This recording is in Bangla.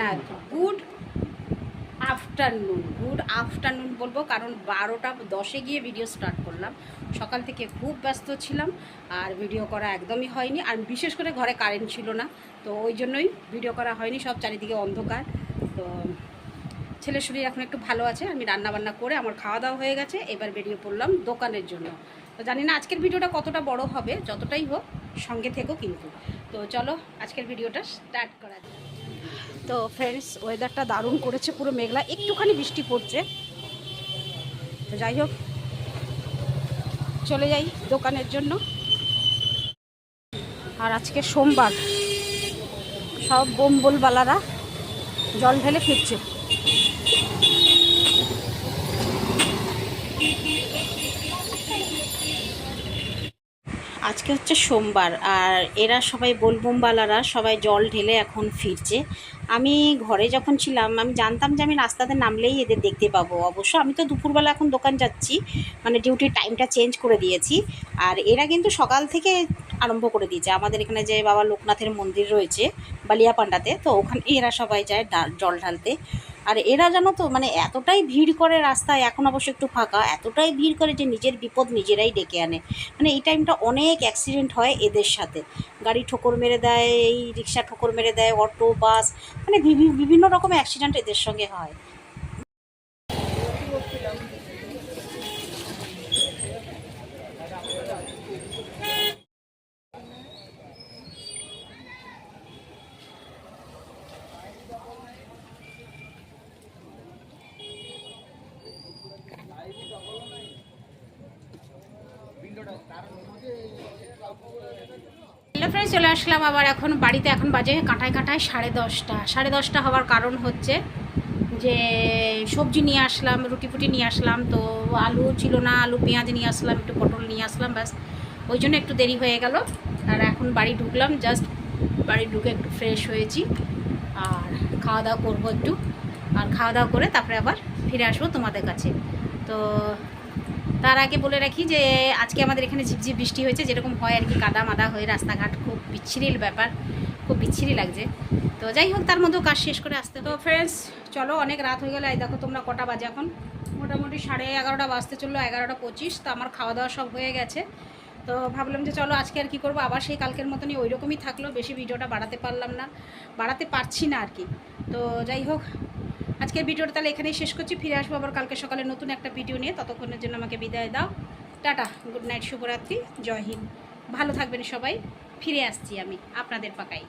না গুড আফটারনুন গুড আফটারনুন বলব কারণ বারোটা দশে গিয়ে ভিডিও স্টার্ট করলাম। সকাল থেকে খুব ব্যস্ত ছিলাম আর ভিডিও করা একদমই হয়নি। আর বিশেষ করে ঘরে কারেন্ট ছিল না, তো ওই জন্যই ভিডিও করা হয়নি। সব চারিদিকে অন্ধকার, তো ছেলের শরীর এখন একটু ভালো আছে। আমি রান্না বান্না করে আমার খাওয়া দাওয়া হয়ে গেছে। এবার বেরিয়ে পড়লাম দোকানের জন্য। তো জানি না আজকের ভিডিওটা কতটা বড় হবে, যতটাই হোক সঙ্গে থেকো কিন্তু। তো চলো আজকের ভিডিওটা স্টার্ট করা যাক। তো ফ্রেন্ডস ওয়েদারটা দারুণ করেছে, পুরো মেঘলা, একটুখানি বৃষ্টি পড়ছে। তো যাই হোক, চলে যাই দোকানের জন্য। আর আজকে সোমবার, সব বোম্বলবালারা জল ঢেলে ফিরছে। আজকে হচ্ছে সোমবার, আর এরা সবাই বোলবোমবালারা সবাই জল ঢেলে এখন ফিরছে। আমি ঘরে যখন ছিলাম, আমি জানতাম যে আমি রাস্তাতে নামলেই এদের দেখতে পাবো। অবশ্য আমি তো দুপুরবেলা এখন দোকান যাচ্ছি মানে ডিউটির টাইমটা চেঞ্জ করে দিয়েছি। আর এরা কিন্তু সকাল থেকে আরম্ভ করে দিয়েছে। আমাদের এখানে যে বাবা লোকনাথের মন্দির রয়েছে, বালিয়াপান্ডাতে, তো ওখানে এরা সবাই যায় জল ঢালতে। আর এরা জানো তো মানে এতটাই ভিড় করে রাস্তায়, এখন অবশ্য একটু ফাঁকা, এতটাই ভিড় করে যে নিজের বিপদ নিজেরাই ডেকে আনে। মানে এই টাইমটা অনেক অ্যাক্সিডেন্ট হয় এদের সাথে। গাড়ি ঠোকর মেরে দেয়, এই রিক্সা ঠোকর মেরে দেয়, অটো বাস মানে বিভি- বিভিন্ন রকম অ্যাক্সিডেন্ট এদের সঙ্গে হয়। হ্যালো ফ্রেন্ডস চলে আসলাম আবার এখন বাড়িতে। এখন বাজে কাঁটায় কাঁটায় সাড়ে দশটা। সাড়ে দশটা হওয়ার কারণ হচ্ছে যে সবজি নিয়ে আসলাম, রুটি ফুটি নিয়ে আসলাম, তো আলু ছিল না, আলু, পেঁয়াজ নিয়ে আসলাম, একটু পটল নিয়ে আসলাম, ব্যাস। ওই জন্য একটু দেরি হয়ে গেল। আর এখন বাড়ি ঢুকলাম, জাস্ট বাড়ি ঢুকে একটু ফ্রেশ হয়েছি। আর খাওয়া দাওয়া করব একটু। আর খাওয়া দাওয়া করে তারপরে আবার ফিরে আসব তোমাদের কাছে। তো তার আগে বলে রাখি যে আজকে আমাদের এখানে ঝিপঝিপ বৃষ্টি হয়েছে, যেরকম হয় আর কি কাদা মাদা হয়ে রাস্তাঘাট খুব বিচ্ছিরির ব্যাপার, খুব বিচ্ছিরি লাগছে। তো যাই হোক, তার মধ্যেও কাজ শেষ করে আসতে তো ফ্রেন্ডস চলো, অনেক রাত হয়ে গেলে। দেখো, তোমরা কটা বাজে এখন? মোটামুটি সাড়ে এগারোটা বাজতে চলল, এগারোটা পঁচিশ। তো আমার খাওয়া দাওয়া সব হয়ে গেছে। তো ভাবলাম যে চলো, আজকে আর কি করব? আবার সেই কালকের মতনই ওই রকমই থাকল। বেশি ভিডিওটা বাড়াতে পারলাম না, বাড়াতে পারছি না আর কি। তো যাই হোক আজকের ভিডিওটা তাহলে এখানেই শেষ করছি। ফিরে আসব আবার কালকে সকালে নতুন একটা ভিডিও নিয়ে। ততক্ষণের জন্য আমাকে বিদায় দাও। টাটা, গুড নাইট, শুভরাত্রি, জয় হিন্দ। ভালো থাকবেন সবাই। ফিরে আসছি আমি আপনাদের পাকাই।